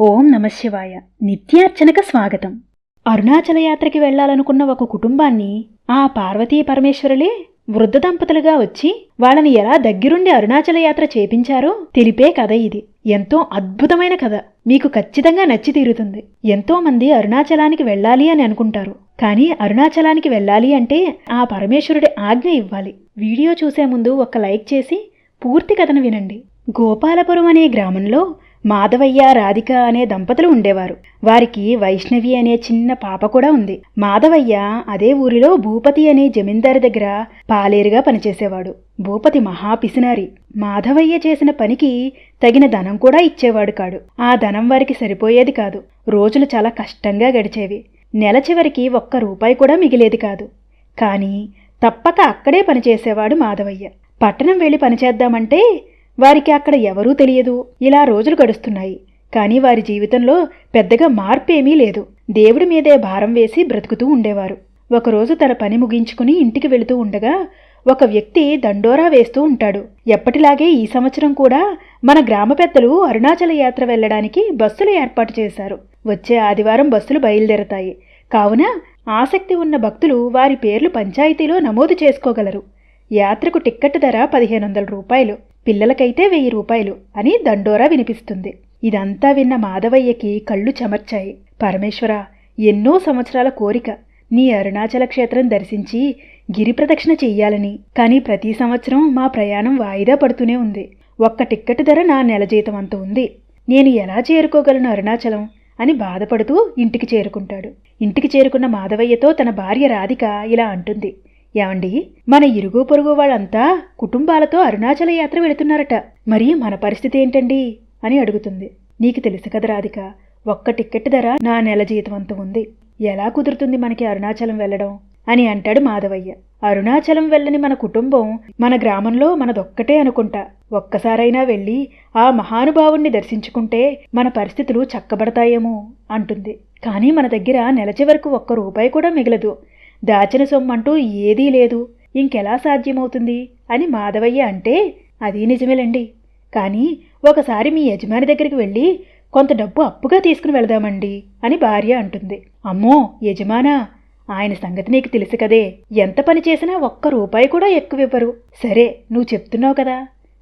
ఓం నమశివాయ నిత్యార్చనకు స్వాగతం. అరుణాచల యాత్రకి వెళ్ళాలనుకున్న ఒక కుటుంబాన్ని ఆ పార్వతీ పరమేశ్వరులే వృద్ధ దంపతులుగా వచ్చి వాళ్ళని ఎలా దగ్గరుండి అరుణాచల యాత్ర చేపించారో తెలిపే కథ ఇది. ఎంతో అద్భుతమైన కథ. మీకు ఖచ్చితంగా నచ్చి తీరుతుంది. ఎంతో మంది అరుణాచలానికి వెళ్ళాలి అని అనుకుంటారు. కానీ అరుణాచలానికి వెళ్ళాలి అంటే ఆ పరమేశ్వరుడి ఆజ్ఞ ఇవ్వాలి. వీడియో చూసే ముందు ఒక లైక్ చేసి పూర్తి కథను వినండి. గోపాలపురం అనే గ్రామంలో మాధవయ్య రాధిక అనే దంపతులు ఉండేవారు. వారికి వైష్ణవి అనే చిన్న పాప కూడా ఉంది. మాధవయ్య అదే ఊరిలో భూపతి అనే జమీందారు దగ్గర పాలేరుగా పనిచేసేవాడు. భూపతి మహా పిసినారి. మాధవయ్య చేసిన పనికి తగిన ధనం కూడా ఇచ్చేవాడు కాడు. ఆ ధనం వారికి సరిపోయేది కాదు. రోజులు చాలా కష్టంగా గడిచేవి. నెల చివరికి ఒక్క రూపాయి కూడా మిగిలేది కాదు. కానీ తప్పక అక్కడే పనిచేసేవాడు మాధవయ్య. పట్టణం వెళ్ళి పనిచేద్దామంటే వారికి అక్కడ ఎవరూ తెలియదు. ఇలా రోజులు గడుస్తున్నాయి. కానీ వారి జీవితంలో పెద్దగా మార్పేమీ లేదు. దేవుడి మీదే భారం వేసి బ్రతుకుతూ ఉండేవారు. ఒకరోజు తన పని ముగించుకుని ఇంటికి వెళుతూ ఉండగా ఒక వ్యక్తి దండోరా వేస్తూ ఉంటాడు. ఎప్పటిలాగే ఈ సంవత్సరం కూడా మన గ్రామ పెద్దలు అరుణాచల యాత్ర వెళ్ళడానికి బస్సులు ఏర్పాటు చేశారు. వచ్చే ఆదివారం బస్సులు బయలుదేరతాయి. కావున ఆసక్తి ఉన్న భక్తులు వారి పేర్లు పంచాయతీలో నమోదు చేసుకోగలరు. యాత్రకు టిక్కెట్ ధర పదిహేను వందల రూపాయలు పిల్లలకైతే వెయ్యి రూపాయలు అని దండోరా వినిపిస్తుంది. ఇదంతా విన్న మాధవయ్యకి కళ్ళు చెమర్చాయి. పరమేశ్వర ఎన్నో సంవత్సరాల కోరిక. నీ అరుణాచల క్షేత్రం దర్శించి గిరి ప్రదక్షిణ చెయ్యాలని. కానీ ప్రతి సంవత్సరం మా ప్రయాణం వాయిదా పడుతూనే ఉంది. ఒక్క టిక్కెట్ ధర నా నెల జీతం అంత ఉంది. నేను ఎలా చేరుకోగలను అరుణాచలం అని బాధపడుతూ ఇంటికి చేరుకుంటాడు. ఇంటికి చేరుకున్న మాధవయ్యతో తన భార్య రాధిక ఇలా అంటుంది. ఏమండి? మన ఇరుగు పొరుగు వాళ్ళంతా కుటుంబాలతో అరుణాచల యాత్ర వెళుతున్నారట. మరి మన పరిస్థితి ఏంటండి? అని అడుగుతుంది. నీకు తెలుసు కదా రాధిక ఒక్క టిక్కెట్ ధర నా నెల జీతం అంత ఉంది. ఎలా కుదురుతుంది మనకి అరుణాచలం వెళ్ళడం? అని అంటాడు మాధవయ్య. అరుణాచలం వెళ్ళని మన కుటుంబం మన గ్రామంలో మనదొక్కటే అనుకుంటా. ఒక్కసారైనా వెళ్ళి ఆ మహానుభావుణ్ణి దర్శించుకుంటే మన పరిస్థితులు చక్కబడతాయేమో అంటుంది. కానీ మన దగ్గర నెల చివరకు ఒక్క రూపాయి కూడా మిగలదు. దాచిన సొమ్మంటూ ఏదీ లేదు. ఇంకెలా సాధ్యమవుతుంది? అని మాధవయ్య అంటే అది నిజమేలండి. కానీ ఒకసారి మీ యజమాని దగ్గరికి వెళ్ళి కొంత డబ్బు అప్పుగా తీసుకుని వెళదామండి అని భార్య అంటుంది. అమ్మో యజమానా! ఆయన సంగతి నీకు తెలుసు కదే. ఎంత పని చేసినా ఒక్క రూపాయి కూడా ఎక్కువ ఇవ్వరు సరే నువ్వు చెప్తున్నావు కదా.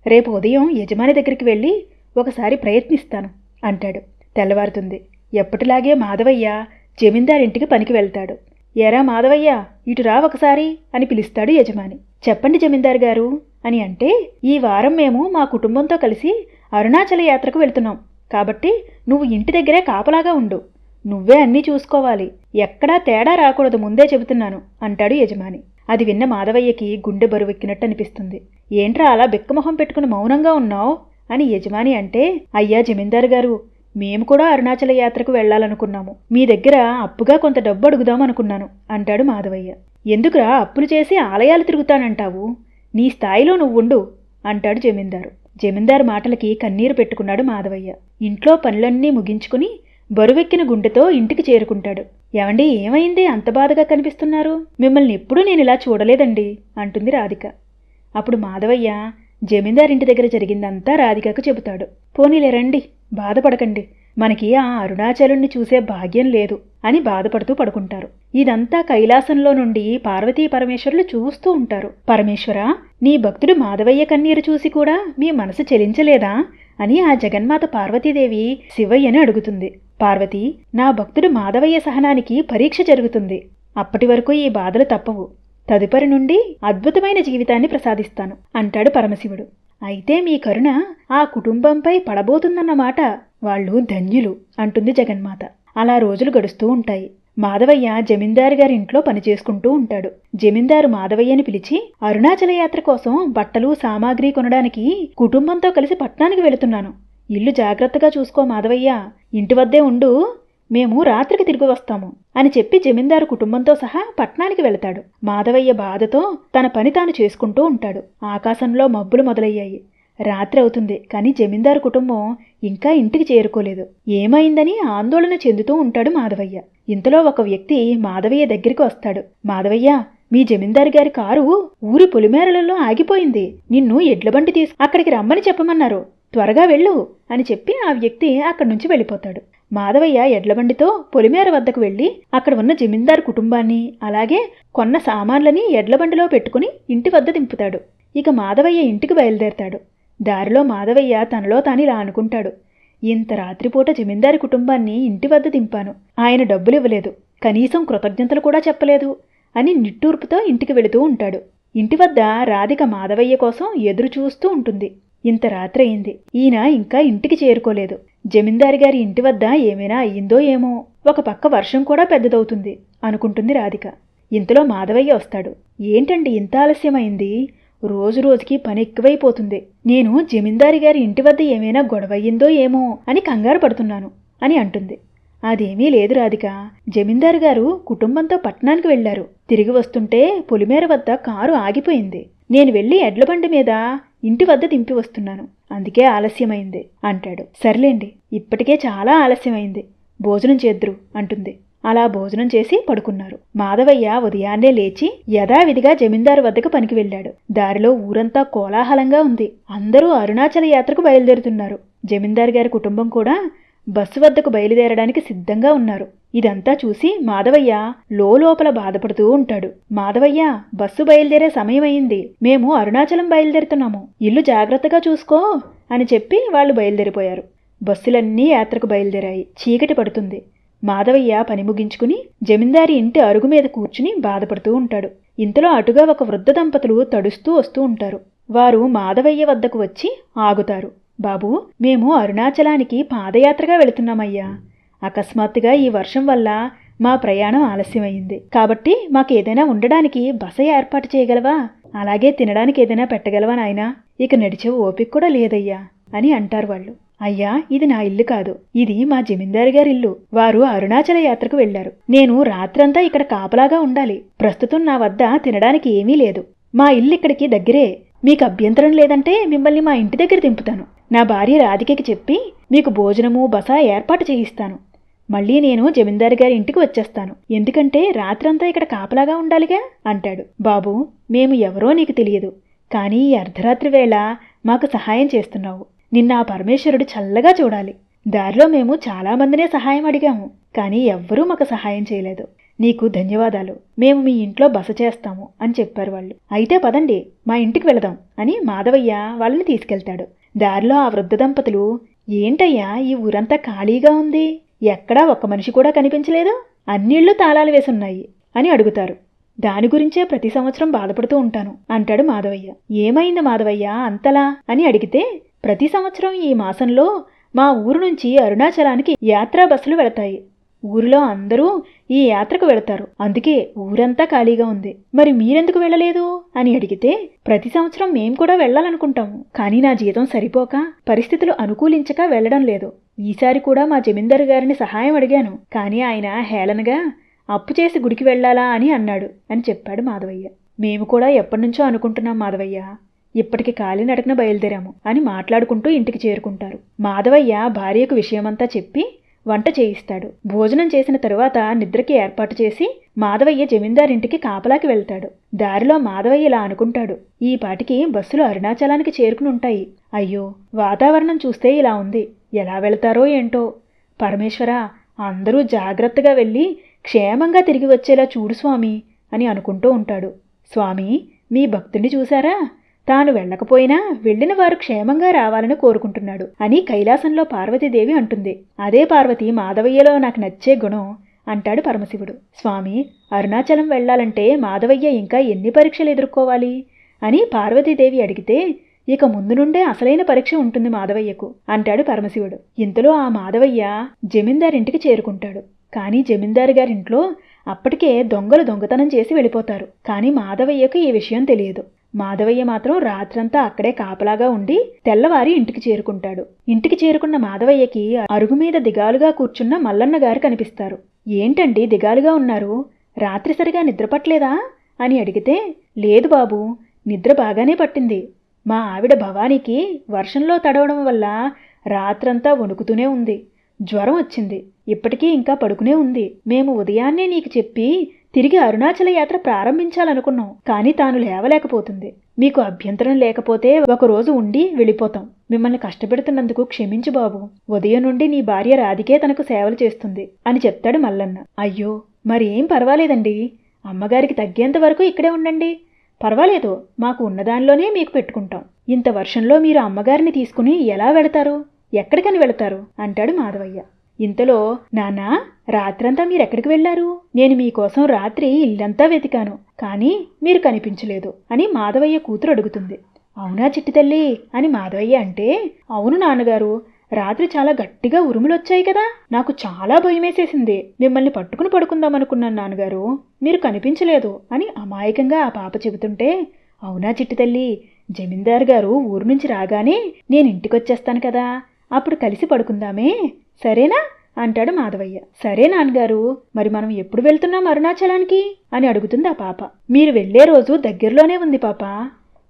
రేపు ఉదయం యజమాని దగ్గరికి వెళ్ళి ఒకసారి ప్రయత్నిస్తాను అంటాడు. తెల్లవారుతుంది. ఎప్పటిలాగే మాధవయ్య జమీందారింటికి పనికి వెళ్తాడు. ఎరా మాధవయ్య ఇటు రా ఒకసారి అని పిలుస్తాడు యజమాని. చెప్పండి జమీందారు గారు అని అంటే ఈ వారం మేము మా కుటుంబంతో కలిసి అరుణాచల యాత్రకు వెళ్తున్నాం. కాబట్టి నువ్వు ఇంటి దగ్గరే కాపలాగా ఉండు. నువ్వే అన్నీ చూసుకోవాలి. ఎక్కడా తేడా రాకూడదు ముందే చెబుతున్నాను అంటాడు యజమాని. అది విన్న మాధవయ్యకి గుండె బరువెక్కినట్టు అనిపిస్తుంది. ఏంట్రా అలా బిక్కమొహం పెట్టుకుని మౌనంగా ఉన్నావు అని యజమాని అంటే అయ్యా జమీందారు గారు మేము కూడా అరుణాచల యాత్రకు వెళ్ళాలనుకున్నాము. మీ దగ్గర అప్పుగా కొంత డబ్బు అడుగుదాం అనుకున్నాను అంటాడు మాధవయ్య. ఎందుకురా అప్పులు చేసి ఆలయాలు తిరుగుతానంటావు? నీ స్థాయిలో నువ్వుండు అంటాడు జమీందారు. జమీందారు మాటలకి కన్నీరు పెట్టుకున్నాడు మాధవయ్య. ఇంట్లో పనులన్నీ ముగించుకుని బరువెక్కిన గుండెతో ఇంటికి చేరుకుంటాడు. ఏమండి ఏమైంది? అంత బాధగా కనిపిస్తున్నారు? మిమ్మల్ని ఎప్పుడూ నేను ఇలా చూడలేదండి అంటుంది రాధిక. అప్పుడు మాధవయ్య జమీందారింటి దగ్గర జరిగిందంతా రాధికకు చెబుతాడు. పోనీలే రండి. బాధపడకండి. మనకి ఆ అరుణాచలుణ్ణి చూసే భాగ్యం లేదు అని బాధపడుతూ పడుకుంటారు. ఇదంతా కైలాసంలో నుండి పార్వతీ పరమేశ్వరులు చూస్తూ ఉంటారు. పరమేశ్వర నీ భక్తుడు మాధవయ్య కన్నీరు చూసి కూడా మీ మనసు చెలించలేదా? అని ఆ జగన్మాత పార్వతీదేవి శివయ్యని అడుగుతుంది. పార్వతి నా భక్తుడు మాధవయ్య సహనానికి పరీక్ష జరుగుతుంది. అప్పటి వరకు ఈ బాధలు తప్పవు. తదుపరి నుండి అద్భుతమైన జీవితాన్ని ప్రసాదిస్తాను అంటాడు పరమశివుడు. అయితే మీ కరుణ ఆ కుటుంబంపై పడబోతుందన్నమాట. వాళ్ళు ధన్యులు అంటుంది జగన్మాత. అలా రోజులు గడుస్తూ ఉంటాయి. మాధవయ్య జమీందారు గారి ఇంట్లో పనిచేసుకుంటూ ఉంటాడు. జమీందారు మాధవయ్యని పిలిచి అరుణాచల యాత్ర కోసం బట్టలు సామాగ్రి కొనడానికి కుటుంబంతో కలిసి పట్నానికి వెళుతున్నాను. ఇల్లు జాగ్రత్తగా చూసుకో మాధవయ్య. ఇంటి వద్దే ఉండు. మేము రాత్రికి తిరిగి వస్తాము అని చెప్పి జమీందారు కుటుంబంతో సహా పట్నానికి వెళతాడు. మాధవయ్య బాధతో తన పని తాను చేసుకుంటూ ఉంటాడు. ఆకాశంలో మబ్బులు మొదలయ్యాయి. రాత్రి అవుతుంది కానీ జమీందారు కుటుంబం ఇంకా ఇంటికి చేరుకోలేదు. ఏమైందని ఆందోళన చెందుతూ ఉంటాడు మాధవయ్య. ఇంతలో ఒక వ్యక్తి మాధవయ్య దగ్గరికి వస్తాడు. మాధవయ్య మీ జమీందారు గారి కారు ఊరి పొలిమేరలలో ఆగిపోయింది. నిన్ను ఎడ్లబండి తీసు అక్కడికి రమ్మని చెప్పమన్నారు. త్వరగా వెళ్ళు అని చెప్పి ఆ వ్యక్తి అక్కడి నుంచి వెళ్ళిపోతాడు. మాధవయ్య ఎడ్లబండితో పొలిమేర వద్దకు వెళ్ళి అక్కడ ఉన్న జమీందారు కుటుంబాన్ని అలాగే కొన్న సామాన్లని ఎడ్లబండిలో పెట్టుకుని ఇంటి వద్ద దింపుతాడు. ఇక మాధవయ్య ఇంటికి బయలుదేరతాడు. దారిలో మాధవయ్య తనలో తానిలా అనుకుంటాడు. ఇంత రాత్రిపూట జమీందారి కుటుంబాన్ని ఇంటి వద్ద దింపాను. ఆయన డబ్బులు ఇవ్వలేదు కనీసం కృతజ్ఞతలు కూడా చెప్పలేదు అని నిట్టూర్పుతో ఇంటికి వెళుతూ ఉంటాడు. ఇంటి వద్ద రాధిక మాధవయ్య కోసం ఎదురు చూస్తూ ఉంటుంది. ఇంత రాత్రి అయింది. ఈయన ఇంకా ఇంటికి చేరుకోలేదు. జమీందారి గారి ఇంటి వద్ద ఏమైనా అయ్యిందో ఏమో. ఒక పక్క వర్షం కూడా పెద్దదవుతుంది అనుకుంటుంది రాధిక. ఇంతలో మాధవయ్య వస్తాడు. ఏంటండి ఇంత ఆలస్యమైంది? రోజు రోజుకి పని ఎక్కువైపోతుంది. నేను జమీందారి గారి ఇంటి వద్ద ఏమైనా గొడవయ్యిందో ఏమో అని కంగారు పడుతున్నాను అని అంటుంది. అదేమీ లేదు రాధిక. జమీందారు గారు కుటుంబంతో పట్టణానికి వెళ్ళారు తిరిగి వస్తుంటే పొలిమేర వద్ద కారు ఆగిపోయింది. నేను వెళ్ళి ఎడ్లబండి మీద ఇంటి వద్ద దింపి వస్తున్నాను. అందుకే ఆలస్యమైంది అంటాడు. సర్లేండి ఇప్పటికే చాలా ఆలస్యమైంది. భోజనం చేద్దురు అంటుంది. అలా భోజనం చేసి పడుకున్నారు. మాధవయ్య ఉదయాన్నే లేచి యథావిధిగా జమీందారు వద్దకు పనికి వెళ్ళాడు. దారిలో ఊరంతా కోలాహలంగా ఉంది. అందరూ అరుణాచల యాత్రకు బయలుదేరుతున్నారు. జమీందారు గారి కుటుంబం కూడా బస్సు వద్దకు బయలుదేరడానికి సిద్ధంగా ఉన్నారు. ఇదంతా చూసి మాధవయ్య లోపల బాధపడుతూ ఉంటాడు. మాధవయ్య బస్సు బయలుదేరే సమయం అయింది మేము అరుణాచలం బయలుదేరుతున్నాము. ఇల్లు జాగ్రత్తగా చూసుకో అని చెప్పి వాళ్ళు బయలుదేరిపోయారు. బస్సులన్నీ యాత్రకు బయలుదేరాయి. చీకటి పడుతుంది. మాధవయ్య పని ముగించుకుని జమీందారి ఇంటి అరుగు మీద కూర్చుని బాధపడుతూ ఉంటాడు. ఇంతలో అటుగా ఒక వృద్ధ దంపతులు తడుస్తూ వస్తూ ఉంటారు. వారు మాధవయ్య వద్దకు వచ్చి ఆగుతారు. బాబు మేము అరుణాచలానికి పాదయాత్రగా వెళుతున్నామయ్యా. అకస్మాత్తుగా ఈ వర్షం వల్ల మా ప్రయాణం ఆలస్యమైంది. కాబట్టి మాకు ఏదైనా ఉండడానికి బస ఏర్పాటు చేయగలవా? అలాగే తినడానికి ఏదైనా పెట్టగలవా నాయనా? ఇక నడిచే ఓపిక కూడా లేదయ్యా అని అంటారు వాళ్ళు. అయ్యా ఇది నా ఇల్లు కాదు. ఇది మా జమీందారు గారి ఇల్లు. వారు అరుణాచల యాత్రకు వెళ్ళారు నేను రాత్రంతా ఇక్కడ కాపలాగా ఉండాలి. ప్రస్తుతం నా వద్ద తినడానికి ఏమీ లేదు. మా ఇల్లు ఇక్కడికి దగ్గరే. మీకు అభ్యంతరం లేదంటే మిమ్మల్ని మా ఇంటి దగ్గర దింపుతాను. నా భార్య రాధికకి చెప్పి మీకు భోజనము బస ఏర్పాటు చేయిస్తాను. మళ్ళీ నేను జమీందారు గారి ఇంటికి వచ్చేస్తాను. ఎందుకంటే రాత్రంతా ఇక్కడ కాపలాగా ఉండాలిగా? అంటాడు. బాబు మేము ఎవరో నీకు తెలియదు. కానీ ఈ అర్ధరాత్రి వేళ మాకు సహాయం చేస్తున్నావు. నిన్న ఆ పరమేశ్వరుడు చల్లగా చూడాలి. దారిలో మేము చాలామందినే సహాయం అడిగాము. కానీ ఎవ్వరూ మాకు సహాయం చేయలేదు. నీకు ధన్యవాదాలు. మేము మీ ఇంట్లో బస చేస్తాము అని చెప్పారు వాళ్ళు. అయితే పదండి మా ఇంటికి వెళదాం అని మాధవయ్య వాళ్ళని తీసుకెళ్తాడు. దారిలో ఆ వృద్ధ దంపతులు ఏంటయ్యా ఈ ఊరంతా ఖాళీగా ఉంది? ఎక్కడా ఒక్క మనిషి కూడా కనిపించలేదు? అన్నిళ్ళు తాళాలు వేసున్నాయి అని అడుగుతారు. దాని గురించే ప్రతి సంవత్సరం బాధపడుతూ ఉంటాను అంటాడు మాధవయ్య. ఏమైంది మాధవయ్య అంతలా అని అడిగితే ప్రతి సంవత్సరం ఈ మాసంలో మా ఊరు నుంచి అరుణాచలానికి యాత్రా బస్సులు వెళతాయి. ఊరిలో అందరూ ఈ యాత్రకు వెళతారు. అందుకే ఊరంతా ఖాళీగా ఉంది. మరి మీరెందుకు వెళ్ళలేదు? అని అడిగితే ప్రతి సంవత్సరం మేము కూడా వెళ్ళాలనుకుంటాము కానీ నా జీతం సరిపోక పరిస్థితులు అనుకూలించక వెళ్ళడం లేదు. ఈసారి కూడా మా జమీందారు గారిని సహాయం అడిగాను. కానీ ఆయన హేళనగా అప్పు చేసి గుడికి వెళ్ళాలా? అని అన్నాడు. అని చెప్పాడు మాధవయ్య. మేము కూడా ఎప్పటినుంచో అనుకుంటున్నాం మాధవయ్య. ఇప్పటికి కాలినడకన బయలుదేరాము అని మాట్లాడుకుంటూ ఇంటికి చేరుకుంటారు. మాధవయ్య భార్యకు విషయమంతా చెప్పి వంట చేయిస్తాడు. భోజనం చేసిన తరువాత నిద్రకి ఏర్పాటు చేసి మాధవయ్య జమీందారింటికి కాపలాకి వెళ్తాడు. దారిలో మాధవయ్య ఇలా అనుకుంటాడు. ఈ పాటికి బస్సులు అరుణాచలానికి చేరుకుని ఉంటాయి అయ్యో వాతావరణం చూస్తే ఇలా ఉంది. ఎలా వెళ్తారో ఏంటో. పరమేశ్వర అందరూ జాగ్రత్తగా వెళ్ళి క్షేమంగా తిరిగి వచ్చేలా చూడు స్వామి అని అనుకుంటూ ఉంటాడు. స్వామి మీ భక్తుని చూశారా? తాను వెళ్ళకపోయినా వెళ్ళిన వారు క్షేమంగా రావాలని కోరుకుంటున్నాడు అని కైలాసంలో పార్వతీదేవి అంటుంది. అదే పార్వతి మాధవయ్యలో నాకు నచ్చే గుణం అంటాడు పరమశివుడు. స్వామి అరుణాచలం వెళ్ళాలంటే మాధవయ్య ఇంకా ఎన్ని పరీక్షలు ఎదుర్కోవాలి? అని పార్వతీదేవి అడిగితే ఇక ముందు నుండే అసలైన పరీక్ష ఉంటుంది మాధవయ్యకు అంటాడు పరమశివుడు. ఇంతలో ఆ మాధవయ్య జమీందారింటికి చేరుకుంటాడు. కానీ జమీందారు గారింట్లో అప్పటికే దొంగలు దొంగతనం చేసి వెళ్ళిపోతారు. కానీ మాధవయ్యకు ఈ విషయం తెలియదు. మాధవయ్య మాత్రం రాత్రంతా అక్కడే కాపలాగా ఉండి తెల్లవారి ఇంటికి చేరుకుంటాడు. ఇంటికి చేరుకున్న మాధవయ్యకి అరుగు మీద దిగాలుగా కూర్చున్న మల్లన్న గారు కనిపిస్తారు. ఏంటండి దిగాలుగా ఉన్నారు? రాత్రి సరిగా నిద్రపట్లేదా అని అడిగితే లేదు బాబు నిద్ర బాగానే పట్టింది. మా ఆవిడ భవానీకి వర్షంలో తడవడం వల్ల రాత్రంతా వణుకుతూనే ఉంది. జ్వరం వచ్చింది. ఇప్పటికీ ఇంకా పడుకునే ఉంది. మేము ఉదయాన్నే నీకు చెప్పి తిరిగి అరుణాచల యాత్ర ప్రారంభించాలనుకున్నాం కానీ తాను లేవలేకపోతుంది. మీకు అభ్యంతరం లేకపోతే ఒకరోజు ఉండి వెళ్ళిపోతాం. మిమ్మల్ని కష్టపెడుతున్నందుకు క్షమించు బాబు. ఉదయం నుండి నీ భార్య రాధికే తనకు సేవలు చేస్తుంది అని చెప్తాడు మల్లన్న. అయ్యో మరి ఏం పర్వాలేదండి. అమ్మగారికి తగ్గేంత వరకు ఇక్కడే ఉండండి. పర్వాలేదు మాకు ఉన్నదానిలోనే మీకు పెట్టుకుంటాం. ఇంత వర్షంలో మీరు అమ్మగారిని తీసుకుని ఎలా వెళతారు? ఎక్కడికని వెళతారు? అంటాడు మాధవయ్య. ఇంతలో నానా రాత్రంతా మీరెక్కడికి వెళ్ళారు నేను మీకోసం రాత్రి ఇల్లంతా వెతికాను కానీ మీరు కనిపించలేదు అని మాధవయ్య కూతురు అడుగుతుంది. అవునా చిట్టి తల్లి? అని మాధవయ్య అంటే అవును నాన్నగారు రాత్రి చాలా గట్టిగా ఉరుములొచ్చాయి కదా నాకు చాలా భయమేసేసింది. మిమ్మల్ని పట్టుకుని పడుకుందామనుకున్నాను నాన్నగారు మీరు కనిపించలేదు అని అమాయకంగా ఆ పాప చెబుతుంటే అవునా చిట్టి తల్లి జమీందార్ గారు ఊరు నుంచి రాగానే నేను ఇంటికొచ్చేస్తాను కదా అప్పుడు కలిసి పడుకుందామే సరేనా? అంటాడు మాధవయ్య. సరే నాన్నగారు మరి మనం ఎప్పుడు వెళ్తున్నాం అరుణాచలానికి? అని అడుగుతుంది ఆ పాప. మీరు వెళ్ళే రోజు దగ్గరలోనే ఉంది పాప.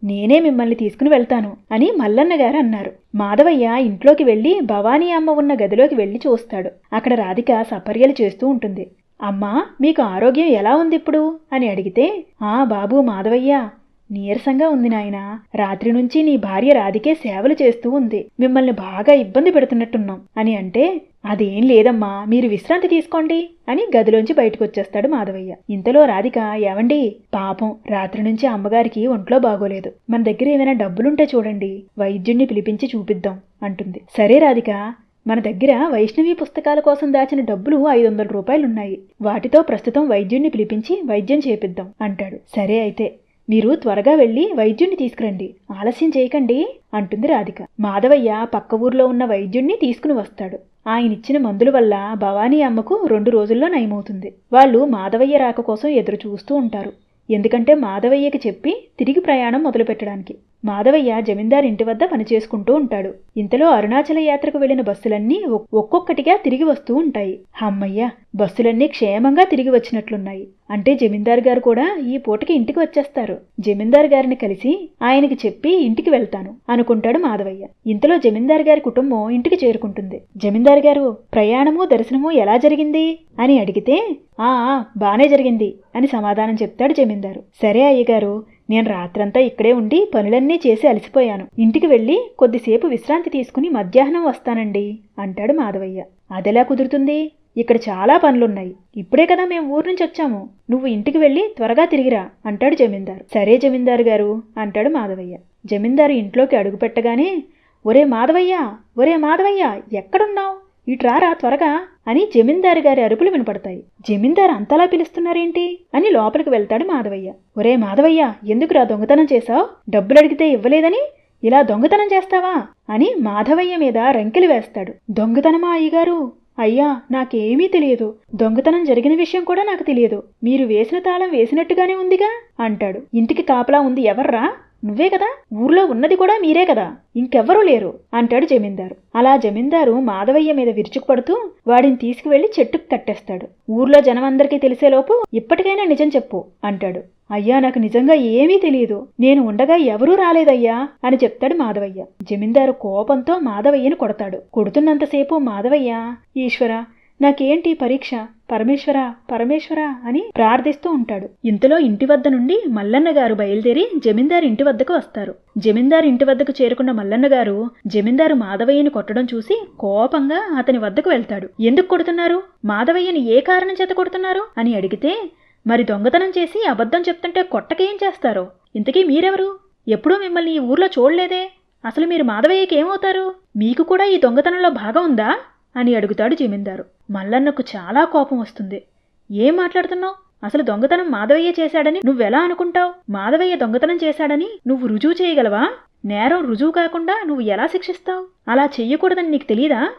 నేనే మిమ్మల్ని తీసుకుని వెళ్తాను అని మల్లన్న గారు అన్నారు. మాధవయ్య ఇంట్లోకి వెళ్ళి భవానీ అమ్మ ఉన్న గదిలోకి వెళ్ళి చూస్తాడు. అక్కడ రాధిక సపర్యలు చేస్తూ ఉంటుంది. అమ్మా మీకు ఆరోగ్యం ఎలా ఉంది ఇప్పుడు అని అడిగితే ఆ బాబు మాధవయ్య నీరసంగా ఉంది నాయనా. రాత్రి నుంచి నీ భార్య రాధికే సేవలు చేస్తూ ఉంది. మిమ్మల్ని బాగా ఇబ్బంది పెడుతున్నట్టున్నాం. అని అంటే అదేం లేదమ్మా మీరు విశ్రాంతి తీసుకోండి అని గదిలోంచి బయటకు వచ్చేస్తాడు మాధవయ్య. ఇంతలో రాధిక ఏవండి పాపం రాత్రి నుంచి అమ్మగారికి ఒంట్లో బాగోలేదు. మన దగ్గర ఏమైనా డబ్బులుంటే చూడండి వైద్యుణ్ణి పిలిపించి చూపిద్దాం అంటుంది. సరే రాధిక మన దగ్గర వైష్ణవి పుస్తకాల కోసం దాచిన డబ్బులు ఐదు వందల రూపాయలున్నాయి. వాటితో ప్రస్తుతం వైద్యుణ్ణి పిలిపించి వైద్యం చేపిద్దాం అంటాడు. సరే అయితే మీరు త్వరగా వెళ్ళి వైద్యుణ్ణి తీసుకురండి. ఆలస్యం చేయకండి అంటుంది రాధిక. మాధవయ్య పక్క ఊర్లో ఉన్న వైద్యుణ్ణి తీసుకుని వస్తాడు. ఆయనిచ్చిన మందుల వల్ల భవానీ అమ్మకు రెండు రోజుల్లో నయమవుతుంది. వాళ్ళు మాధవయ్య రాక కోసం ఎదురు చూస్తూ ఉంటారు. ఎందుకంటే మాధవయ్యకి చెప్పి తిరిగి ప్రయాణం మొదలుపెట్టడానికి. మాధవయ్య జమీందార్ ఇంటి వద్ద పనిచేసుకుంటూ ఉంటాడు. ఇంతలో అరుణాచల యాత్రకు వెళ్ళిన బస్సులన్నీ ఒక్కొక్కటిగా తిరిగి వస్తూ ఉంటాయి. హమ్మయ్య బస్సులన్నీ క్షేమంగా తిరిగి వచ్చినట్లున్నాయి. అంటే జమీందారు గారు కూడా ఈ పూటకి ఇంటికి వచ్చేస్తారు. జమీందారు గారిని కలిసి ఆయనకి చెప్పి ఇంటికి వెళ్తాను అనుకుంటాడు మాధవయ్య. ఇంతలో జమీందారు గారి కుటుంబం ఇంటికి చేరుకుంటుంది. జమీందారు గారు ప్రయాణము దర్శనము ఎలా జరిగింది? అని అడిగితే ఆ ఆ, బానే జరిగింది అని సమాధానం చెప్తాడు జమీందారు. సరే అయ్యగారు నేను రాత్రంతా ఇక్కడే ఉండి పనులన్నీ చేసి అలసిపోయాను. ఇంటికి వెళ్ళి కొద్దిసేపు విశ్రాంతి తీసుకుని మధ్యాహ్నం వస్తానండి అంటాడు మాధవయ్య. అదెలా కుదురుతుంది? ఇక్కడ చాలా పనులున్నాయి. ఇప్పుడే కదా మేము ఊరు నుంచి వచ్చాము. నువ్వు ఇంటికి వెళ్ళి త్వరగా తిరిగిరా అంటాడు జమీందారు. సరే జమీందారు గారు అంటాడు మాధవయ్య. జమీందారు ఇంట్లోకి అడుగుపెట్టగానే ఒరే మాధవయ్య ఒరే మాధవయ్య ఎక్కడున్నావు? ఇట్రారా త్వరగా అని జమీందారు గారి అరుపులు వినపడతాయి. జమీందారు అంతలా పిలుస్తున్నారేంటి అని లోపలికి వెళ్తాడు మాధవయ్య. ఒరే మాధవయ్య ఎందుకురా దొంగతనం చేశావు? డబ్బులు అడిగితే ఇవ్వలేదని? ఇలా దొంగతనం చేస్తావా? అని మాధవయ్య మీద రంకెలు వేస్తాడు. దొంగతనమా అయ్యగారు? అయ్యా నాకేమీ తెలియదు. దొంగతనం జరిగిన విషయం కూడా నాకు తెలియదు. మీరు వేసిన తాళం వేసినట్టుగానే ఉందిగా అంటాడు. ఇంటికి కాపలా ఉంది ఎవర్రా? నువ్వే కదా? ఊర్లో ఉన్నది కూడా మీరే కదా? ఇంకెవ్వరూ లేరు అంటాడు జమీందారు. అలా జమీందారు మాధవయ్య మీద విరుచుకుపడుతూ వాడిని తీసుకువెళ్ళి చెట్టుకు కట్టేస్తాడు. ఊర్లో జనమందరికీ తెలిసేలోపు ఇప్పటికైనా నిజం చెప్పు అంటాడు. అయ్యా నాకు నిజంగా ఏమీ తెలియదు. నేను ఉండగా ఎవరూ రాలేదయ్యా అని చెప్తాడు మాధవయ్య. జమీందారు కోపంతో మాధవయ్యను కొడతాడు. కొడుతున్నంతసేపు మాధవయ్య ఈశ్వర నాకేంటి పరీక్ష? పరమేశ్వర పరమేశ్వర అని ప్రార్థిస్తూ ఉంటాడు. ఇంతలో ఇంటి వద్ద నుండి మల్లన్న గారు బయలుదేరి జమీందారు ఇంటి వద్దకు వస్తారు. జమీందారు ఇంటి వద్దకు చేరుకున్న మల్లన్న గారు జమీందారు మాధవయ్యని కొట్టడం చూసి కోపంగా అతని వద్దకు వెళ్తాడు. ఎందుకు కొడుతున్నారు? మాధవయ్యని ఏ కారణం చేత కొడుతున్నారు? అని అడిగితే మరి దొంగతనం చేసి అబద్ధం చెప్తుంటే కొట్టకేం చేస్తారు? ఇంతకీ మీరెవరు? ఎప్పుడూ మిమ్మల్ని ఈ ఊర్లో చూడలేదే? అసలు మీరు మాధవయ్యకి ఏమవుతారు? మీకు కూడా ఈ దొంగతనంలో భాగం ఉందా? అని అడుగుతాడు జమీందారు. మల్లన్నకు చాలా కోపం వస్తుంది. ఏం మాట్లాడుతున్నావు? అసలు దొంగతనం మాధవయ్య చేశాడని నువ్వెలా అనుకుంటావు? మాధవయ్య దొంగతనం చేశాడని నువ్వు రుజువు చేయగలవా? నేరం రుజువు కాకుండా నువ్వు ఎలా శిక్షిస్తావు? అలా చెయ్యకూడదని నీకు తెలీదా?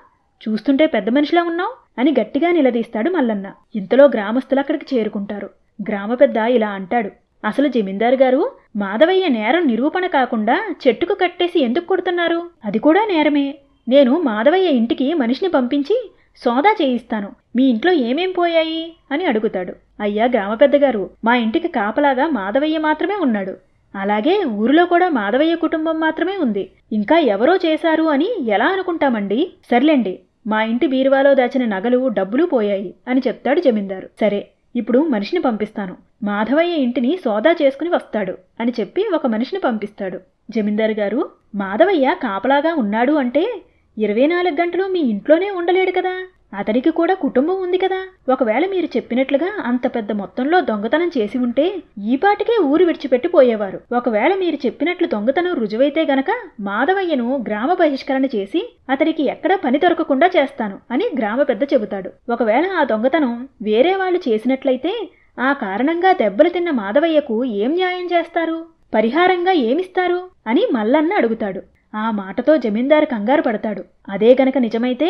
చూస్తుంటే పెద్ద మనిషిలా ఉన్నావు? అని గట్టిగా నిలదీస్తాడు మల్లన్న. ఇంతలో గ్రామస్తులు అక్కడికి చేరుకుంటారు. గ్రామ పెద్ద ఇలా అంటాడు. అసలు జమీందారు గారు మాధవయ్య నేరం నిరూపణ కాకుండా చెట్టుకు కట్టేసి ఎందుకు కొడుతున్నారు? అది కూడా నేరమే. నేను మాధవయ్య ఇంటికి మనిషిని పంపించి సోదా చేయిస్తాను. మీ ఇంట్లో ఏమేం పోయాయి? అని అడుగుతాడు. అయ్యా గ్రామ పెద్దగారు మా ఇంటికి కాపలాగా మాధవయ్య మాత్రమే ఉన్నాడు. అలాగే ఊరిలో కూడా మాధవయ్య కుటుంబం మాత్రమే ఉంది. ఇంకా ఎవరో చేశారు అని ఎలా అనుకుంటామండి? సర్లేండి మా ఇంటి బీరువాలో దాచిన నగలు డబ్బులు పోయాయి అని చెప్తాడు జమీందారు. సరే ఇప్పుడు మనిషిని పంపిస్తాను. మాధవయ్య ఇంటిని సోదా చేసుకుని వస్తాడు అని చెప్పి ఒక మనిషిని పంపిస్తాడు. జమీందారు గారు మాధవయ్య కాపలాగా ఉన్నాడు అంటే ఇరవై నాలుగు గంటలు మీ ఇంట్లోనే ఉండలేడు కదా. అతనికి కూడా కుటుంబం ఉంది కదా. ఒకవేళ మీరు చెప్పినట్లుగా అంత పెద్ద మొత్తంలో దొంగతనం చేసి ఉంటే ఈపాటికే ఊరు విడిచిపెట్టి పోయేవారు. ఒకవేళ మీరు చెప్పినట్లు దొంగతనం రుజువైతే గనక మాధవయ్యను గ్రామ బహిష్కరణ చేసి అతడికి ఎక్కడా పని దొరకకుండా చేస్తాను అని గ్రామ పెద్ద చెబుతాడు. ఒకవేళ ఆ దొంగతనం వేరే వాళ్ళు చేసినట్లయితే ఆ కారణంగా దెబ్బలు తిన్న మాధవయ్యకు ఏం న్యాయం చేస్తారు? పరిహారంగా ఏమిస్తారు? అని మల్లన్న అడుగుతాడు. ఆ మాటతో జమీందారు కంగారు పడతాడు. అదే గనక నిజమైతే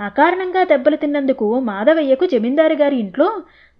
అకారణంగా దెబ్బలు తిన్నందుకు మాధవయ్యకు జమీందారు గారి ఇంట్లో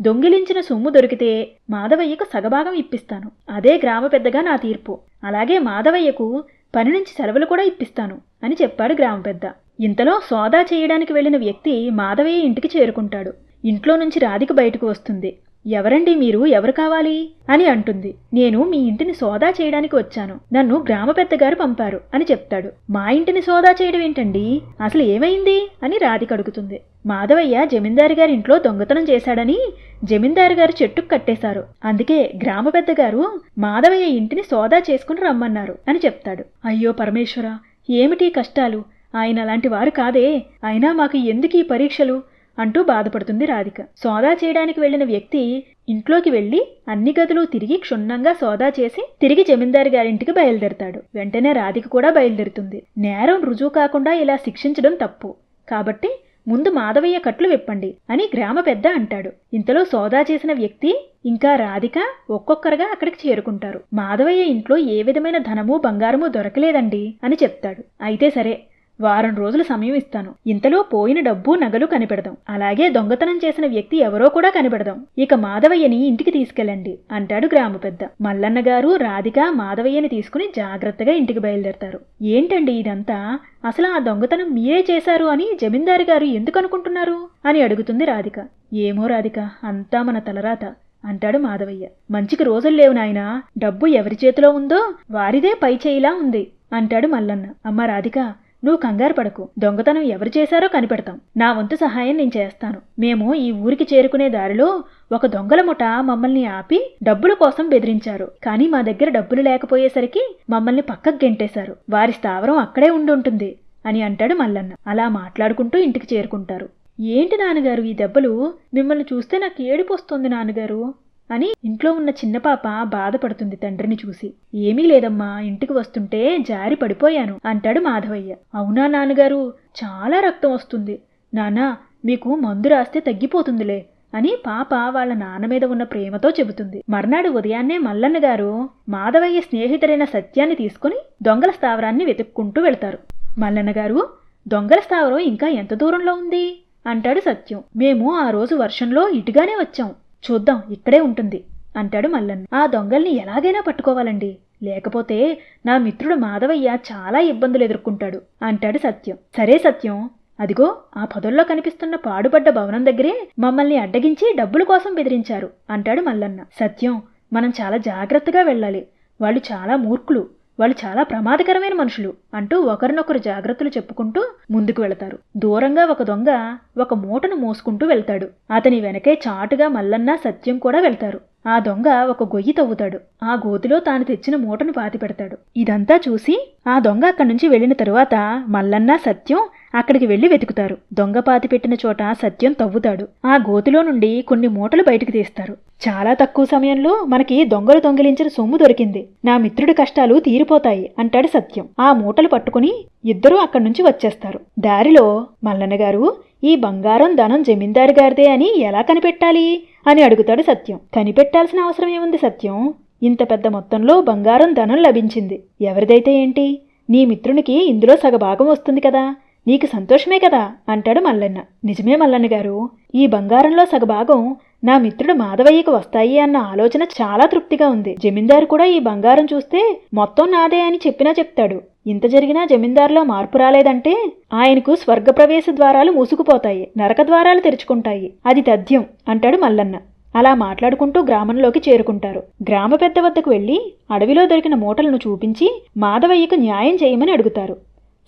దొంగిలించిన సొమ్ము దొరికితే మాధవయ్యకు సగభాగం ఇప్పిస్తాను. అదే గ్రామ పెద్దగా నా తీర్పు. అలాగే మాధవయ్యకు పని నుంచి సెలవులు కూడా ఇప్పిస్తాను అని చెప్పాడు గ్రామ పెద్ద. ఇంతలో సోదా చేయడానికి వెళ్ళిన వ్యక్తి మాధవయ్య ఇంటికి చేరుకుంటాడు. ఇంట్లో నుంచి రాధిక బయటకు వస్తుంది. ఎవరండి మీరు? ఎవరు కావాలి? అని అంటుంది. నేను మీ ఇంటిని సోదా చేయడానికి వచ్చాను. నన్ను గ్రామ పెద్దగారు పంపారు అని చెప్తాడు. మా ఇంటిని సోదా చేయడం ఏంటండి? అసలు ఏమైంది? అని రాధిక అడుగుతుంది. మాధవయ్య జమీందారు గారి ఇంట్లో దొంగతనం చేశాడని జమీందారు గారు చెట్టుకు కట్టేశారు. అందుకే గ్రామ పెద్దగారు మాధవయ్య ఇంటిని సోదా చేసుకుని రమ్మన్నారు అని చెప్తాడు. అయ్యో పరమేశ్వర ఏమిటి కష్టాలు? ఆయన అలాంటి వారు కాదే. అయినా మాకు ఎందుకు ఈ పరీక్షలు? అంటూ బాధపడుతుంది రాధిక. సోదా చేయడానికి వెళ్ళిన వ్యక్తి ఇంట్లోకి వెళ్ళి అన్ని గదులు తిరిగి క్షుణ్ణంగా సోదా చేసి తిరిగి జమీందారు గారింటికి బయలుదేరతాడు. వెంటనే రాధిక కూడా బయలుదేరుతుంది. నేరం రుజువు కాకుండా ఇలా శిక్షించడం తప్పు. కాబట్టి ముందు మాధవయ్య కట్లు విప్పండి అని గ్రామ పెద్ద అంటాడు. ఇంతలో సోదా చేసిన వ్యక్తి ఇంకా రాధిక ఒక్కొక్కరుగా అక్కడికి చేరుకుంటారు. మాధవయ్య ఇంట్లో ఏ విధమైన ధనము బంగారము దొరకలేదండి అని చెప్తాడు. అయితే సరే వారం రోజులు సమయం ఇస్తాను. ఇంతలో పోయిన డబ్బు నగలు కనిపెడదాం. అలాగే దొంగతనం చేసిన వ్యక్తి ఎవరో కూడా కనిపెడదాం. ఇక మాధవయ్యని ఇంటికి తీసుకెళ్ళండి అంటాడు గ్రామ పెద్ద. మల్లన్న గారు రాధిక మాధవయ్యని తీసుకుని జాగ్రత్తగా ఇంటికి బయలుదేరతారు. ఏంటండి ఇదంతా? అసలు ఆ దొంగతనం మీరే చేశారు అని జమీందారు గారు ఎందుకు అనుకుంటున్నారు? అని అడుగుతుంది రాధిక. ఏమో రాధిక అంతా మన తలరాత అంటాడు మాధవయ్య. మంచికి రోజులు లేవు నాయనా. డబ్బు ఎవరి చేతిలో ఉందో వారిదే పై చేయిలా ఉంది అంటాడు మల్లన్న. అమ్మ రాధిక నువ్వు కంగారు పడకు. దొంగతనం ఎవరు చేశారో కనిపెడతాం. నా వంతు సహాయం నేను చేస్తాను. మేము ఈ ఊరికి చేరుకునే దారిలో ఒక దొంగల ముఠ మమ్మల్ని ఆపి డబ్బుల కోసం బెదిరించారు. కానీ మా దగ్గర డబ్బులు లేకపోయేసరికి మమ్మల్ని పక్కకు గెంటేశారు. వారి స్థావరం అక్కడే ఉండుంటుంది అని అంటాడు మల్లన్న. అలా మాట్లాడుకుంటూ ఇంటికి చేరుకుంటారు. ఏంటి నాన్నగారు ఈ దెబ్బలు? మిమ్మల్ని చూస్తే నాకు ఏడుపు వస్తుంది నాన్నగారు. అని ఇంట్లో ఉన్న చిన్న పాప బాధపడుతుంది తండ్రిని చూసి. ఏమీ లేదమ్మా ఇంటికి వస్తుంటే జారి పడిపోయాను అంటాడు మాధవయ్య. అవునా నాన్నగారు? చాలా రక్తం వస్తుంది. నానా మీకు మందు రాస్తే తగ్గిపోతుందిలే అని పాప వాళ్ళ నాన్న మీద ఉన్న ప్రేమతో చెబుతుంది. మర్నాడు ఉదయాన్నే మల్లన్న గారు మాధవయ్య స్నేహితుడైన సత్యాన్ని తీసుకుని దొంగల స్థావరాన్ని వెతుక్కుంటూ వెళ్తారు. మల్లన్న గారు దొంగల స్థావరం ఇంకా ఎంత దూరంలో ఉంది? అంటాడు సత్యం. మేము ఆ రోజు వర్షంలో ఇటుగానే వచ్చాం. చూద్దాం ఇక్కడే ఉంటుంది అంటాడు మల్లన్న. ఆ దొంగల్ని ఎలాగైనా పట్టుకోవాలండి. లేకపోతే నా మిత్రుడు మాధవయ్య చాలా ఇబ్బందులు ఎదుర్కొంటాడు అంటాడు సత్యం. సరే సత్యం అదిగో ఆ పొదల్లో కనిపిస్తున్న పాడుపడ్డ భవనం దగ్గరే మమ్మల్ని అడ్డగించి డబ్బుల కోసం బెదిరించారు అంటాడు మల్లన్న. సత్యం మనం చాలా జాగ్రత్తగా వెళ్ళాలి. వాళ్ళు చాలా మూర్ఖులు. వాళ్ళు చాలా ప్రమాదకరమైన మనుషులు అంటూ ఒకరినొకరు జాగ్రత్తలు చెప్పుకుంటూ ముందుకు వెళతారు. దూరంగా ఒక దొంగ ఒక మూటను మోసుకుంటూ వెళ్తాడు. అతని వెనకే చాటుగా మల్లన్న సత్యం కూడా వెళ్తారు. ఆ దొంగ ఒక గొయ్యి తవ్వుతాడు. ఆ గోతిలో తాను తెచ్చిన మూటను పాతి పెడతాడు ఇదంతా చూసి ఆ దొంగ అక్కడి నుంచి వెళ్ళిన తరువాత మల్లన్న సత్యం అక్కడికి వెళ్ళి వెతుకుతారు. దొంగ పాతి పెట్టిన చోట సత్యం తవ్వుతాడు. ఆ గోతిలో నుండి కొన్ని మూటలు బయటకు తీస్తారు. చాలా తక్కువ సమయంలో మనకి దొంగలు దొంగిలించిన సొమ్ము దొరికింది. నా మిత్రుడి కష్టాలు తీరిపోతాయి అంటాడు సత్యం. ఆ మూటలు పట్టుకుని ఇద్దరూ అక్కడి నుంచి వచ్చేస్తారు. దారిలో మల్లన్న గారు ఈ బంగారం ధనం జమీందారు గారిదే అని ఎలా కనిపెట్టాలి? అని అడుగుతాడు సత్యం. కనిపెట్టాల్సిన అవసరం ఏముంది సత్యం? ఇంత పెద్ద మొత్తంలో బంగారం ధనం లభించింది. ఎవరిదైతే ఏంటి? నీ మిత్రునికి ఇందులో సగభాగం వస్తుంది కదా. నీకు సంతోషమే కదా? అంటాడు మల్లన్న. నిజమే మల్లన్న గారు ఈ బంగారంలో సగభాగం నా మిత్రుడు మాధవయ్యకు వస్తాయి అన్న ఆలోచన చాలా తృప్తిగా ఉంది. జమీందారు కూడా ఈ బంగారం చూస్తే మొత్తం నాదే అని చెప్పినా చెప్తాడు. ఇంత జరిగినా జమీందారులో మార్పు రాలేదంటే ఆయనకు స్వర్గప్రవేశ ద్వారాలు మూసుకుపోతాయి నరక ద్వారాలు తెరుచుకుంటాయి. అది తథ్యం అంటాడు మల్లన్న. అలా మాట్లాడుకుంటూ గ్రామంలోకి చేరుకుంటారు. గ్రామ పెద్ద వద్దకు వెళ్ళి అడవిలో దొరికిన మూటలను చూపించి మాధవయ్యకు న్యాయం చేయమని అడుగుతారు.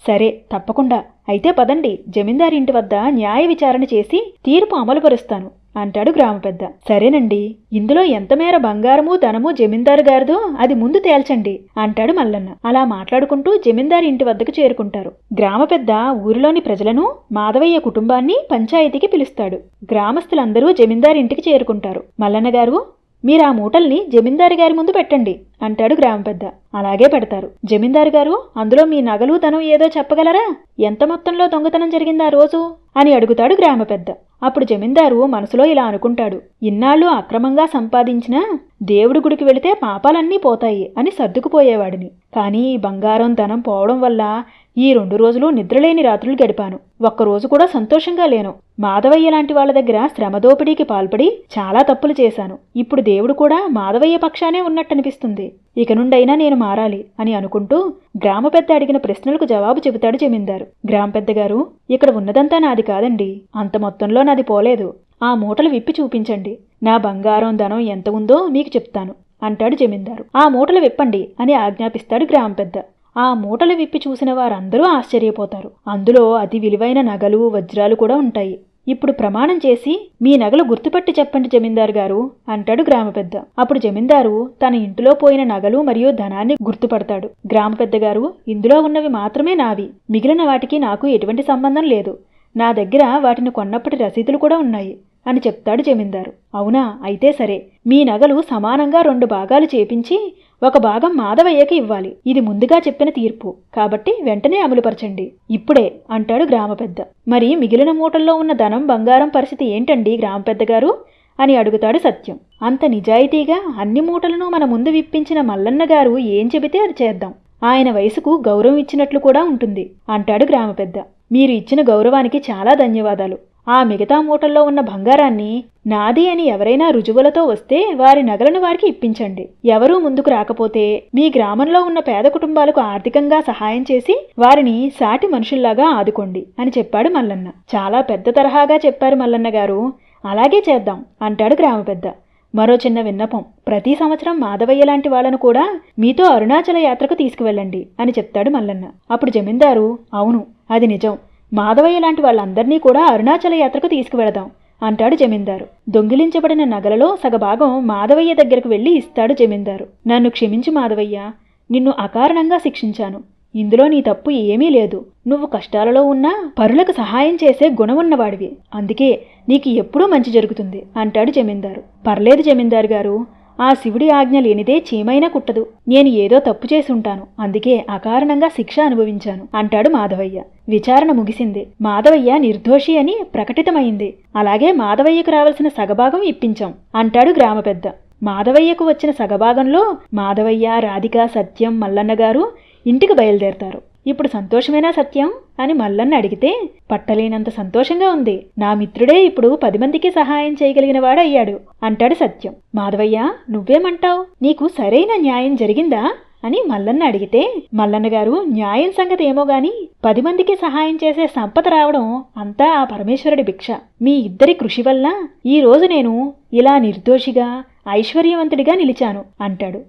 సరే తప్పకుండా. అయితే పదండి. జమీందారి ఇంటి వద్ద న్యాయ విచారణ చేసి తీర్పు అమలుపరుస్తాను అంటాడు గ్రామ పెద్ద. సరేనండి. ఇందులో ఎంత మేర బంగారము ధనము జమీందారు గారిదో అది ముందు తేల్చండి అంటాడు మల్లన్న. అలా మాట్లాడుకుంటూ జమీందారు ఇంటి వద్దకు చేరుకుంటారు. గ్రామ పెద్ద ఊరిలోని ప్రజలను మాధవయ్య కుటుంబాన్ని పంచాయతీకి పిలుస్తాడు. గ్రామస్తులందరూ జమీందారు ఇంటికి చేరుకుంటారు. మల్లన్న గారు మీరు ఆ మూటల్ని జమీందారు గారి ముందు పెట్టండి అంటాడు గ్రామ పెద్ద. అలాగే పెడతారు. జమీందారు గారు అందులో మీ నగలు ధనం ఏదో చెప్పగలరా? ఎంత మొత్తంలో దొంగతనం జరిగింది ఆ రోజు? అని అడుగుతాడు గ్రామ పెద్ద. అప్పుడు జమీందారు మనసులో ఇలా అనుకుంటాడు. ఇన్నాళ్ళు అక్రమంగా సంపాదించినా దేవుడి గుడికి వెళితే పాపాలన్నీ పోతాయి అని సర్దుకుపోయేవాడిని. కానీ ఈ బంగారం ధనం పోవడం వల్ల ఈ రెండు రోజులు నిద్రలేని రాత్రులు గడిపాను. ఒక్కరోజు కూడా సంతోషంగా లేను. మాధవయ్య లాంటి వాళ్ళ దగ్గర శ్రమదోపిడీకి పాల్పడి చాలా తప్పులు చేశాను. ఇప్పుడు దేవుడు కూడా మాధవయ్య పక్షానే ఉన్నట్టనిపిస్తుంది. ఇక నుండైనా నేను మారాలి అని అనుకుంటూ గ్రామ పెద్ద అడిగిన ప్రశ్నలకు జవాబు చెబుతాడు జమీందారు. గ్రామ పెద్దగారు ఇక్కడ ఉన్నదంతా నాది కాదండి. అంత మొత్తంలో నాది పోలేదు. ఆ మూటలు విప్పి చూపించండి. నా బంగారం ధనం ఎంత ఉందో మీకు చెప్తాను అంటాడు జమీందారు. ఆ మూటలు విప్పండి అని ఆజ్ఞాపిస్తాడు గ్రామ పెద్ద. ఆ మూటలు విప్పి చూసిన వారందరూ ఆశ్చర్యపోతారు. అందులో అతి విలువైన నగలు వజ్రాలు కూడా ఉంటాయి. ఇప్పుడు ప్రమాణం చేసి మీ నగలు గుర్తుపట్టి చెప్పండి జమీందారు గారు అంటాడు గ్రామ పెద్ద. అప్పుడు జమీందారు తన ఇంటిలో పోయిన నగలు మరియు ధనాన్ని గుర్తుపడతాడు. గ్రామ పెద్దగారు ఇందులో ఉన్నవి మాత్రమే నావి. మిగిలిన వాటికి నాకు ఎటువంటి సంబంధం లేదు. నా దగ్గర వాటిని కొన్నప్పటి రసీదులు కూడా ఉన్నాయి అని చెప్తాడు జమీందారు. అవునా? అయితే సరే. మీ నగలు సమానంగా రెండు భాగాలు చేపించి ఒక భాగం మాధవయ్యకి ఇవ్వాలి. ఇది ముందుగా చెప్పిన తీర్పు. కాబట్టి వెంటనే అమలుపరచండి. ఇప్పుడే అంటాడు గ్రామ పెద్ద. మరి మిగిలిన మూటల్లో ఉన్న ధనం బంగారం పరిస్థితి ఏంటండి గ్రామ పెద్దగారు అని అడుగుతాడు సత్యం. అంత నిజాయితీగా అన్ని మూటలను మన ముందు విప్పించిన మల్లన్న గారు ఏం చెబితే అది చేద్దాం. ఆయన వయసుకు గౌరవం ఇచ్చినట్లు కూడా ఉంటుంది అంటాడు గ్రామ పెద్ద. మీరు ఇచ్చిన గౌరవానికి చాలా ధన్యవాదాలు. ఆ మిగతా మూటల్లో ఉన్న బంగారాన్ని నాది అని ఎవరైనా రుజువులతో వస్తే వారి నగలను వారికి ఇప్పించండి. ఎవరూ ముందుకు రాకపోతే మీ గ్రామంలో ఉన్న పేద కుటుంబాలకు ఆర్థికంగా సహాయం చేసి వారిని సాటి మనుషుల్లాగా ఆదుకోండి అని చెప్పాడు మల్లన్న. చాలా పెద్ద తరహాగా చెప్పారు మల్లన్న గారు. అలాగే చేద్దాం అంటాడు గ్రామ పెద్ద. మరో చిన్న విన్నపం. ప్రతి సంవత్సరం మాధవయ్య లాంటి వాళ్ళను కూడా మీతో అరుణాచల యాత్రకు తీసుకువెళ్ళండి అని చెప్తాడు మల్లన్న. అప్పుడు జమీందారు అవును అది నిజం. మాధవయ్య లాంటి వాళ్ళందరినీ కూడా అరుణాచల యాత్రకు తీసుకువెళదాం అంటాడు జమీందారు. దొంగిలించబడిన నగలలో సగభాగం మాధవయ్య దగ్గరకు వెళ్ళి ఇస్తాడు జమీందారు. నన్ను క్షమించు మాధవయ్య నిన్ను అకారణంగా శిక్షించాను. ఇందులో నీ తప్పు ఏమీ లేదు. నువ్వు కష్టాలలో ఉన్నా పరులకు సహాయం చేసే గుణమున్నవాడివి. అందుకే నీకు ఎప్పుడూ మంచి జరుగుతుంది అంటాడు జమీందారు. పర్లేదు జమీందారు గారు ఆ శివుడి ఆజ్ఞ లేనిదే చీమైనా కుట్టదు. నేను ఏదో తప్పు చేసి ఉంటాను అందుకే అకారణంగా శిక్ష అనుభవించాను అంటాడు మాధవయ్య. విచారణ ముగిసింది. మాధవయ్య నిర్దోషి అని ప్రకటితమైంది. అలాగే మాధవయ్యకు రావాల్సిన సగభాగం ఇప్పించాం అంటాడు గ్రామ పెద్ద. మాధవయ్యకు వచ్చిన సగభాగంలో మాధవయ్య రాధిక సత్యం మల్లన్న గారు ఇంటికి బయలుదేరతారు. ఇప్పుడు సంతోషమేనా సత్యం? అని మల్లన్న అడిగితే పట్టలేనంత సంతోషంగా ఉంది. నా మిత్రుడే ఇప్పుడు పది మందికి సహాయం చేయగలిగిన వాడయ్యాడు అంటాడు సత్యం. మాధవయ్య నువ్వేమంటావు? నీకు సరైన న్యాయం జరిగిందా? అని మల్లన్న అడిగితే మల్లన్న గారు న్యాయం సంగతి ఏమో గాని పది మందికి సహాయం చేసే సంపద రావడం అంతా ఆ పరమేశ్వరుడి భిక్ష. మీ ఇద్దరి కృషి వల్ల ఈ రోజు నేను ఇలా నిర్దోషిగా ఐశ్వర్యవంతుడిగా నిలిచాను అంటాడు.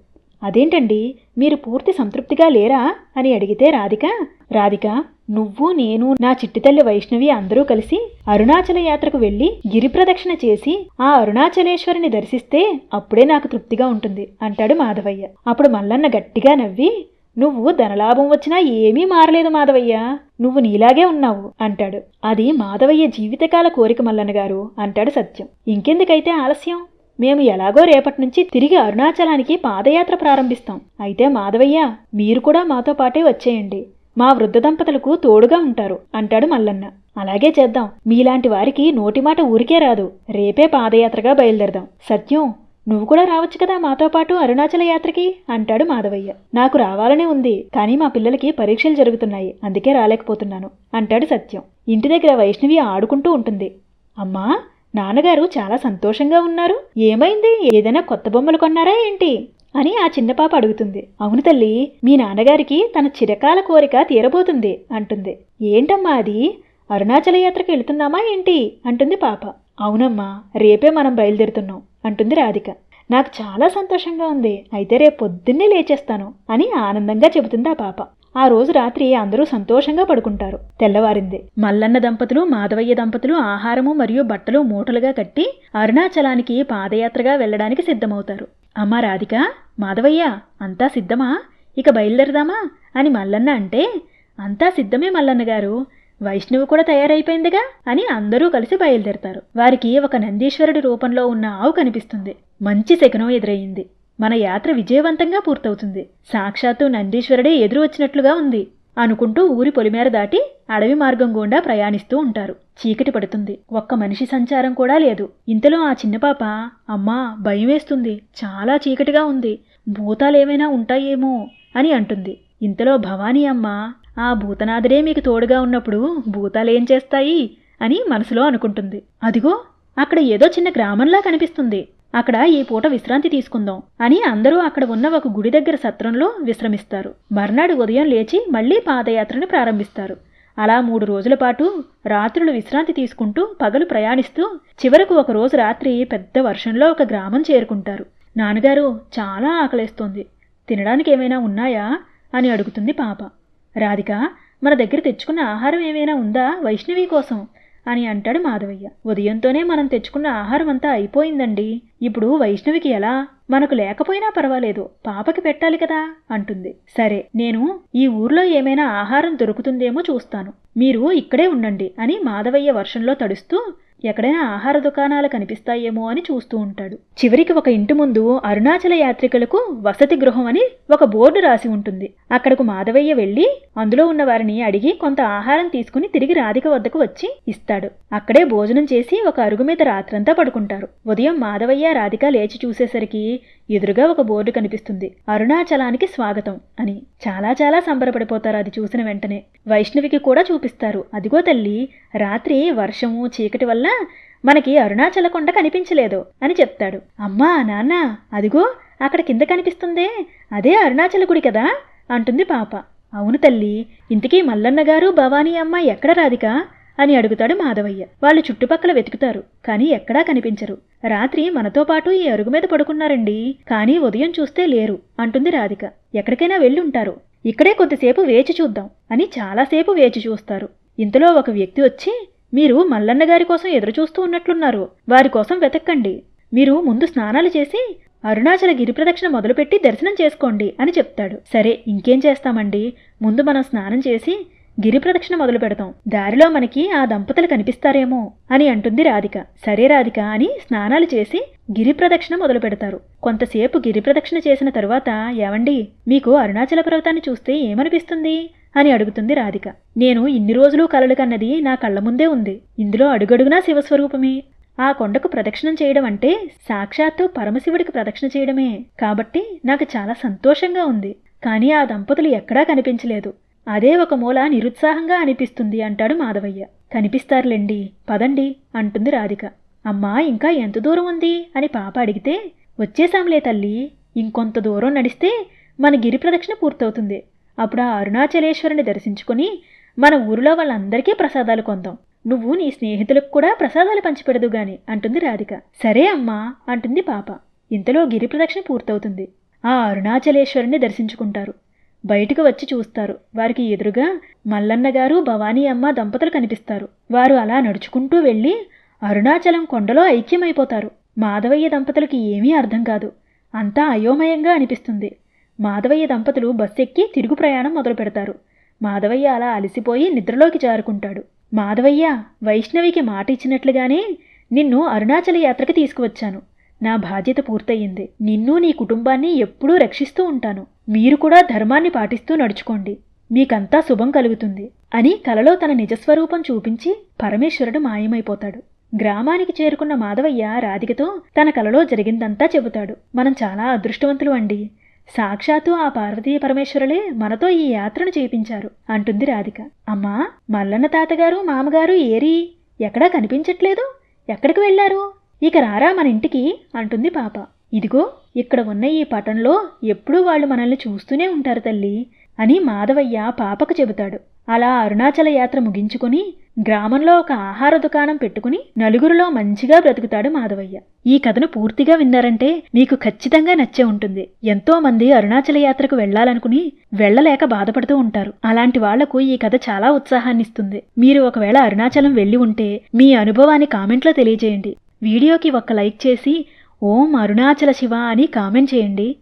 అదేంటండి? మీరు పూర్తి సంతృప్తిగా లేరా? అని అడిగితే రాధిక రాధిక నువ్వు నేను నా చిట్టితల్లి వైష్ణవి అందరూ కలిసి అరుణాచల యాత్రకు వెళ్ళి గిరి ప్రదక్షిణ చేసి ఆ అరుణాచలేశ్వరిని దర్శిస్తే అప్పుడే నాకు తృప్తిగా ఉంటుంది అంటాడు మాధవయ్య. అప్పుడు మల్లన్న గట్టిగా నవ్వి నువ్వు ధనలాభం వచ్చినా ఏమీ మారలేదు మాధవయ్య నువ్వు నీలాగే ఉన్నావు అంటాడు. అది మాధవయ్య జీవితకాల కోరిక మల్లన్న గారు అంటాడు సత్యం. ఇంకెందుకైతే ఆలస్యం? మేము ఎలాగో రేపటి నుంచి తిరిగి అరుణాచలానికి పాదయాత్ర ప్రారంభిస్తాం. అయితే మాధవయ్య మీరు కూడా మాతో పాటే వచ్చేయండి. మా వృద్ధ దంపతులకు తోడుగా ఉంటారు అంటాడు మల్లన్న. అలాగే చేద్దాం. మీలాంటి వారికి నోటి మాట ఊరికే రాదు. రేపే పాదయాత్రగా బయలుదేరదాం. సత్యం నువ్వు కూడా రావచ్చు కదా మాతో పాటు అరుణాచల యాత్రకి అంటాడు మాధవయ్య. నాకు రావాలనే ఉంది కానీ మా పిల్లలకి పరీక్షలు జరుగుతున్నాయి అందుకే రాలేకపోతున్నాను అంటాడు సత్యం. ఇంటి దగ్గర వైష్ణవి ఆడుకుంటూ ఉంటుంది. అమ్మా నాన్నగారు చాలా సంతోషంగా ఉన్నారు. ఏమైంది? ఏదైనా కొత్త బొమ్మలు కొన్నారా ఏంటి? అని ఆ చిన్న పాప అడుగుతుంది. అవును తల్లి మీ నాన్నగారికి తన చిరకాల కోరిక తీరబోతుంది అంటుంది. ఏంటమ్మా అది? అరుణాచల యాత్రకు వెళుతున్నామా ఏంటి? అంటుంది పాప. అవునమ్మా రేపే మనం బయలుదేరుతున్నాం అంటుంది రాధిక. నాకు చాలా సంతోషంగా ఉంది. అయితే రేపు పొద్దున్నే లేచేస్తాను అని ఆనందంగా చెబుతుంది ఆ పాప. ఆ రోజు రాత్రి అందరూ సంతోషంగా పడుకుంటారు. తెల్లవారింది. మల్లన్న దంపతులు మాధవయ్య దంపతులు ఆహారము మరియు బట్టలు మూటలుగా కట్టి అరుణాచలానికి పాదయాత్రగా వెళ్ళడానికి సిద్ధమవుతారు. అమ్మా రాధిక మాధవయ్య అంతా సిద్ధమా? ఇక బయలుదేరదామా? అని మల్లన్న అంటే అంతా సిద్ధమే మల్లన్న గారు. వైష్ణవి కూడా తయారైపోయిందిగా? అని అందరూ కలిసి బయలుదేరతారు. వారికి ఒక నందీశ్వరుడి రూపంలో ఉన్న ఆవు కనిపిస్తుంది. మంచి శకునం ఎదురయ్యింది మన యాత్ర విజయవంతంగా పూర్తవుతుంది. సాక్షాత్తు నందీశ్వరుడే ఎదురు వచ్చినట్లుగా ఉంది అనుకుంటూ ఊరి పొలిమేర దాటి అడవి మార్గం గుండా ప్రయాణిస్తూ ఉంటారు. చీకటి పడుతుంది. ఒక్క మనిషి సంచారం కూడా లేదు. ఇంతలో ఆ చిన్న పాప అమ్మా భయం వేస్తుంది. చాలా చీకటిగా ఉంది. భూతాలేమైనా ఉంటాయేమో అని అంటుంది. ఇంతలో భవానీ అమ్మ ఆ భూతనాథుడే మీకు తోడుగా ఉన్నప్పుడు భూతాలేం చేస్తాయి? అని మనసులో అనుకుంటుంది. అదిగో అక్కడ ఏదో చిన్న గ్రామంలా కనిపిస్తుంది. అక్కడ ఈ పూట విశ్రాంతి తీసుకుందాం అని అందరూ అక్కడ ఉన్న ఒక గుడి దగ్గర సత్రంలో విశ్రమిస్తారు. మర్నాడు ఉదయం లేచి మళ్ళీ పాదయాత్రను ప్రారంభిస్తారు. అలా మూడు రోజుల పాటు రాత్రులు విశ్రాంతి తీసుకుంటూ పగలు ప్రయాణిస్తూ చివరకు ఒక రోజు రాత్రి పెద్ద వర్షంలో ఒక గ్రామం చేరుకుంటారు. నాన్నగారు చాలా ఆకలేస్తోంది. తినడానికి ఏమైనా ఉన్నాయా? అని అడుగుతుంది పాప. రాధిక మన దగ్గర తెచ్చుకున్న ఆహారం ఏమైనా ఉందా? వైష్ణవి కోసం. అని అంటాడు మాధవయ్య. ఉదయంతోనే మనం తెచ్చుకున్న ఆహారం అంతా అయిపోయిందండి. ఇప్పుడు వైష్ణవికి ఎలా? మనకు లేకపోయినా పర్వాలేదు. పాపకి పెట్టాలి కదా? అంటుంది. సరే నేను ఈ ఊర్లో ఏమైనా ఆహారం దొరుకుతుందేమో చూస్తాను. మీరు ఇక్కడే ఉండండి అని మాధవయ్య వర్షంలో తడుస్తూ ఎక్కడైనా ఆహార దుకాణాలు కనిపిస్తాయేమో అని చూస్తూ ఉంటాడు. చివరికి ఒక ఇంటి ముందు అరుణాచల యాత్రికులకు వసతి గృహం అని ఒక బోర్డు రాసి ఉంటుంది. అక్కడకు మాధవయ్య వెళ్ళి అందులో ఉన్న వారిని అడిగి కొంత ఆహారం తీసుకుని తిరిగి రాధిక వద్దకు వచ్చి ఇస్తాడు. అక్కడే భోజనం చేసి ఒక అరుగు మీద రాత్రంతా పడుకుంటారు. ఉదయం మాధవయ్య రాధిక లేచి చూసేసరికి ఎదురుగా ఒక బోర్డు కనిపిస్తుంది. అరుణాచలానికి స్వాగతం అని. చాలా చాలా సంబరపడిపోతారు అది చూసిన వెంటనే. వైష్ణవికి కూడా చూపిస్తారు. అదిగో తల్లి రాత్రి వర్షము చీకటి వల్ల మనకి అరుణాచల కొండ కనిపించలేదు అని చెప్తాడు. అమ్మా నాన్న అదిగో అక్కడ కింద కనిపిస్తుందే. అదే అరుణాచల గుడి కదా అంటుంది పాప. అవును తల్లి ఇంతకీ మల్లన్న గారు భవానీ అమ్మ ఎక్కడ రాధిక? అని అడుగుతాడు మాధవయ్య. వాళ్ళు చుట్టుపక్కల వెతుకుతారు కానీ ఎక్కడా కనిపించరు. రాత్రి మనతో పాటు ఈ అరుగు మీద పడుకున్నారండి కానీ ఉదయం చూస్తే లేరు అంటుంది రాధిక. ఎక్కడికైనా వెళ్ళుంటారు. ఇక్కడే కొద్దిసేపు వేచి చూద్దాం అని చాలాసేపు వేచి చూస్తారు. ఇంతలో ఒక వ్యక్తి వచ్చి మీరు మల్లన్న గారి కోసం ఎదురు చూస్తూ ఉన్నట్లున్నారు వారి కోసం వెతక్కండి. మీరు ముందు స్నానాలు చేసి అరుణాచల గిరి ప్రదక్షిణ మొదలుపెట్టి దర్శనం చేసుకోండి అని చెప్తాడు. సరే ఇంకేం చేస్తామండి? ముందు మనం స్నానం చేసి గిరి ప్రదక్షిణ మొదలు పెడతాం. దారిలో మనకి ఆ దంపతులు కనిపిస్తారేమో అని అంటుంది రాధిక. సరే రాధిక అని స్నానాలు చేసి గిరి ప్రదక్షిణ మొదలు పెడతారు. కొంతసేపు గిరి ప్రదక్షిణ చేసిన తరువాత ఏవండి మీకు అరుణాచల పర్వతాన్ని చూస్తే ఏమనిపిస్తుంది? అని అడుగుతుంది రాధిక. నేను ఇన్ని రోజులు కలలు కన్నది నా కళ్ళ ముందే ఉంది. ఇందులో అడుగడుగునా శివస్వరూపమే. ఆ కొండకు ప్రదక్షిణం చేయడం అంటే సాక్షాత్తు పరమశివుడికి ప్రదక్షిణ చేయడమే. కాబట్టి నాకు చాలా సంతోషంగా ఉంది. కానీ ఆ దంపతులు ఎక్కడా కనిపించలేదు. అదే ఒక మూల నిరుత్సాహంగా అనిపిస్తుంది అంటాడు మాధవయ్య. కనిపిస్తారులేండి పదండి అంటుంది రాధిక. అమ్మా ఇంకా ఎంత దూరం ఉంది? అని పాప అడిగితే వచ్చేశాంలే తల్లి ఇంకొంత దూరం నడిస్తే మన గిరి ప్రదక్షిణ పూర్తవుతుంది. అప్పుడు ఆ అరుణాచలేశ్వరుని దర్శించుకుని మన ఊరిలో వాళ్ళందరికీ ప్రసాదాలు కొందాం. నువ్వు నీ స్నేహితులకు కూడా ప్రసాదాలు పంచిపెడదు గాని అంటుంది రాధిక. సరే అమ్మా అంటుంది పాప. ఇంతలో గిరి ప్రదక్షిణ పూర్తవుతుంది. ఆ అరుణాచలేశ్వరుని దర్శించుకుంటారు. బయటకు వచ్చి చూస్తారు. వారికి ఎదురుగా మల్లన్న గారు భవానీ అమ్మ దంపతులు కనిపిస్తారు. వారు అలా నడుచుకుంటూ వెళ్ళి అరుణాచలం కొండలో ఐక్యమైపోతారు. మాధవయ్య దంపతులకి ఏమీ అర్థం కాదు. అంతా అయోమయంగా అనిపిస్తుంది. మాధవయ్య దంపతులు బస్సు ఎక్కి తిరుగు ప్రయాణం మొదలు పెడతారు. మాధవయ్య అలా అలసిపోయి నిద్రలోకి జారుకుంటాడు. మాధవయ్య వైష్ణవికి మాట ఇచ్చినట్లుగానే నిన్ను అరుణాచల యాత్రకు తీసుకువచ్చాను. నా బాధ్యత పూర్తయింది. నిన్ను నీ కుటుంబాన్ని ఎప్పుడూ రక్షిస్తూ ఉంటాను. మీరు కూడా ధర్మాన్ని పాటిస్తూ నడుచుకోండి. మీకంతా శుభం కలుగుతుంది. అని కలలో తన నిజస్వరూపం చూపించి పరమేశ్వరుడు మాయమైపోతాడు. గ్రామానికి చేరుకున్న మాధవయ్య రాధికతో తన కలలో జరిగిందంతా చెబుతాడు. మనం చాలా అదృష్టవంతులు అండి. సాక్షాత్తు ఆ పార్వతీ పరమేశ్వరులే మనతో ఈ యాత్రను చేయించారు అంటుంది రాధిక. అమ్మా మల్లన్న తాతగారు మామగారు ఏరి ఎక్కడా కనిపించట్లేదు? ఎక్కడికి వెళ్ళారు? ఇక రారా మన ఇంటికి అంటుంది పాప. ఇదిగో ఇక్కడ ఉన్న ఈ పటంలో ఎప్పుడూ వాళ్ళు మనల్ని చూస్తూనే ఉంటారు తల్లి అని మాధవయ్య పాపకు చెబుతాడు. అలా అరుణాచల యాత్ర ముగించుకొని గ్రామంలో ఒక ఆహార దుకాణం పెట్టుకుని నలుగురిలో మంచిగా బ్రతుకుతాడు మాధవయ్య. ఈ కథను పూర్తిగా విన్నారంటే మీకు ఖచ్చితంగా నచ్చే ఉంటుంది. ఎంతో మంది అరుణాచల యాత్రకు వెళ్ళాలనుకుని వెళ్ళలేక బాధపడుతూ ఉంటారు. అలాంటి వాళ్ళకు ఈ కథ చాలా ఉత్సాహాన్నిస్తుంది మీరు ఒకవేళ అరుణాచలం వెళ్ళి ఉంటే మీ అనుభవాన్ని కామెంట్లో తెలియజేయండి. వీడియోకి ఒక్క లైక్ చేసి ఓం అరుణాచల శివ అని కామెంట్ చేయండి.